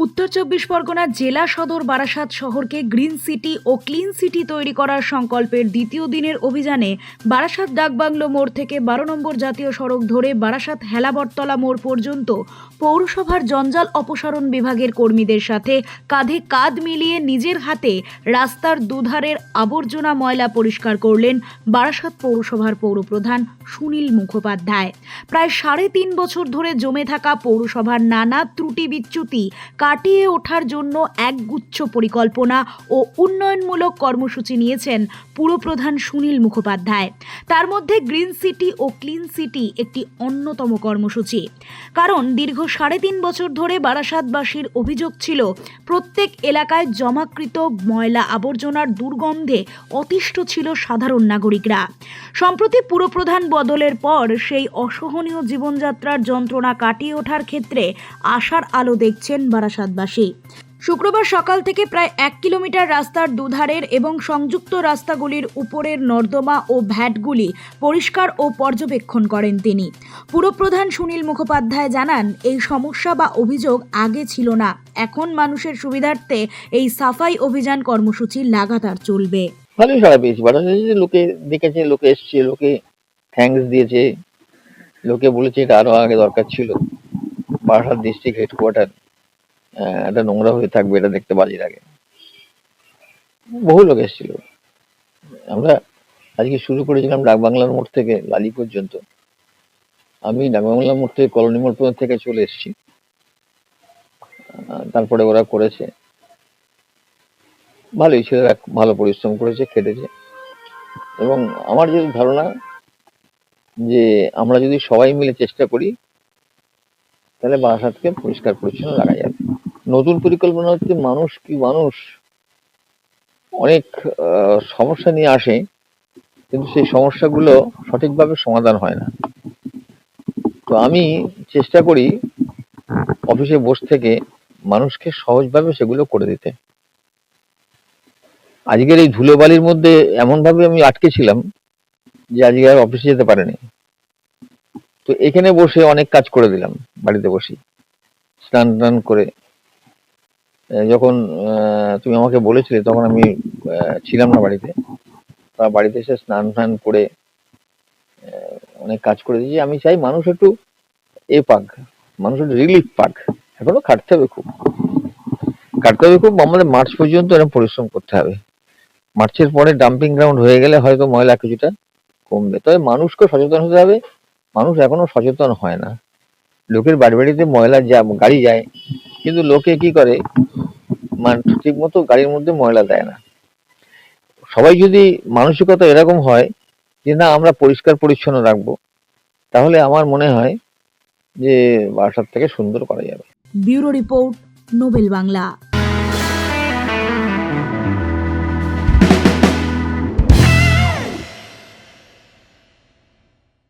উত্তর চব্বিশ পরগনা জেলা সদর বারাসাত শহরকে গ্রিন সিটি ও ক্লিন সিটি তৈরি করার সংকল্পের দ্বিতীয় দিনের অভিযানে বারাসাত ডাকবাংলো মোড় থেকে বারো নম্বর জাতীয় সড়ক ধরে বারাসাত হেলাবরতলা মোড় পর্যন্ত পৌরসভার জঞ্জাল অপসারণ বিভাগের কর্মীদের সাথে কাঁধে কাঁধ মিলিয়ে নিজের হাতে রাস্তার দুধারের আবর্জনা ময়লা পরিষ্কার করলেন বারাসাত পৌরসভার পৌরপ্রধান সুনীল মুখোপাধ্যায়। প্রায় সাড়ে তিন বছর ধরে জমে থাকা পৌরসভার নানা ত্রুটি বিচ্যুতি কাটিয়ে ওঠার জন্য একগুচ্ছ পরিকল্পনা ও উন্নয়নমূলক কর্মসূচি নিয়েছেন পুরপ্রধান সুনীল মুখোপাধ্যায়। তার মধ্যে গ্রিন সিটি ও ক্লিন সিটি একটি অন্যতম কর্মসূচি। কারণ দীর্ঘ সাড়ে তিন বছর ধরে বারাসাতবাসীর অভিযোগ ছিল, প্রত্যেক এলাকায় জমাকৃত ময়লা আবর্জনার দুর্গন্ধে অতিষ্ঠ ছিল সাধারণ নাগরিকরা। সম্প্রতি পুরপ্রধান বদলের পর সেই অসহনীয় জীবনযাত্রার যন্ত্রণা কাটিয়ে ওঠার ক্ষেত্রে আশার আলো দেখছেন বারাসাতবাসী শুক্রবার সকাল থেকে প্রায় এক কিলোমিটার রাস্তার দুধারের এবং সংযুক্ত রাস্তাগুলির উপরের নর্দমা ও ভ্যাটগুলি পরিষ্কার ও পর্যবেক্ষণ করেন তিনি। পুরপ্রধান সুনীল মুখোপাধ্যায় জানান, এই সমস্যা বা অভিযোগ আগে ছিল না। এখন মানুষের সুবিধার্থে এই সাফাই অভিযান কর্মসূচি লাগাতার চলবে। ভালোই সাড়া পেয়েছি। লোকে দেখেছে, লোকে এসছে, লোকে থ্যাঙ্কস দিয়েছে, লোকে বলেছে এটা আগে দরকার ছিল। ডিস্ট্রিক্ট হেডকোয়ার্টার এটা নোংরা হয়ে থাকবে এটা দেখতে বাজে লাগে বহু লোক এসেছিল। আমরা আজকে শুরু করেছিলাম ডাকবাংলার মোড় থেকে লালি পর্যন্ত। আমি ডাকবাংলা মোড় থেকে কলোনি মোড় পর্যন্ত থেকে চলে এসেছি। তারপরে ওরা করেছে। ভালোই, ছেলেরা ভালো পরিশ্রম করেছে, খেটেছে। এবং আমার যে ধারণা যে আমরা যদি সবাই মিলে চেষ্টা করি, তাহলে বারাসাতকে পরিষ্কার পরিচ্ছন্ন রাখা যাবে। নতুন পরিকল্পনা হচ্ছে মানুষ কি মানুষ? অনেক সমস্যা নিয়ে আসে, কিন্তু সেই সমস্যাগুলো সঠিকভাবে সমাধান হয় না। তো আমি চেষ্টা করি অফিসে বসে থেকে মানুষকে সহজভাবে সেগুলো করে দিতে। আজকের এই ধুলোবালির মধ্যে এমনভাবে আমি আটকে ছিলাম যে আজকে আর অফিসে যেতে পারেনি। তো এখানে বসে অনেক কাজ করে দিলাম, বাড়িতে বসে স্নান টান করে যখন তুমি আমাকে বলেছিলে তখন আমি ছিলাম না বাড়িতে। তা বাড়িতে এসে স্নান টান করে অনেক কাজ করে দিয়েছি। আমি চাই মানুষ একটু এ পাক, মানুষ একটু রিলিফ পাক। এখনও খাটতে হবে খুব। খাটতে হবে খুব, আমাদের মার্চ পর্যন্ত এরকম পরিশ্রম করতে হবে। মার্চের পরে ডাম্পিং গ্রাউন্ড হয়ে গেলে হয়তো ময়লা কিছুটা কমবে। তবে মানুষকে সচেতন হতে হবে। মানুষ এখনও সচেতন হয় না। লোকের বাড়ি বাড়িতে ময়লা যা, গাড়ি যায়, কিন্তু লোকে কি করে? মানে ঠিক মতো গাড়ির মধ্যে ময়লা দেয় না। সবাই যদি মানসিকতা এরকম হয় যে, না, আমরা পরিষ্কার পরিচ্ছন্ন রাখব, তাহলে আমার মনে হয় যে, বাসার থেকে সুন্দর করা যাবে। Bureau report Nobel Bangla.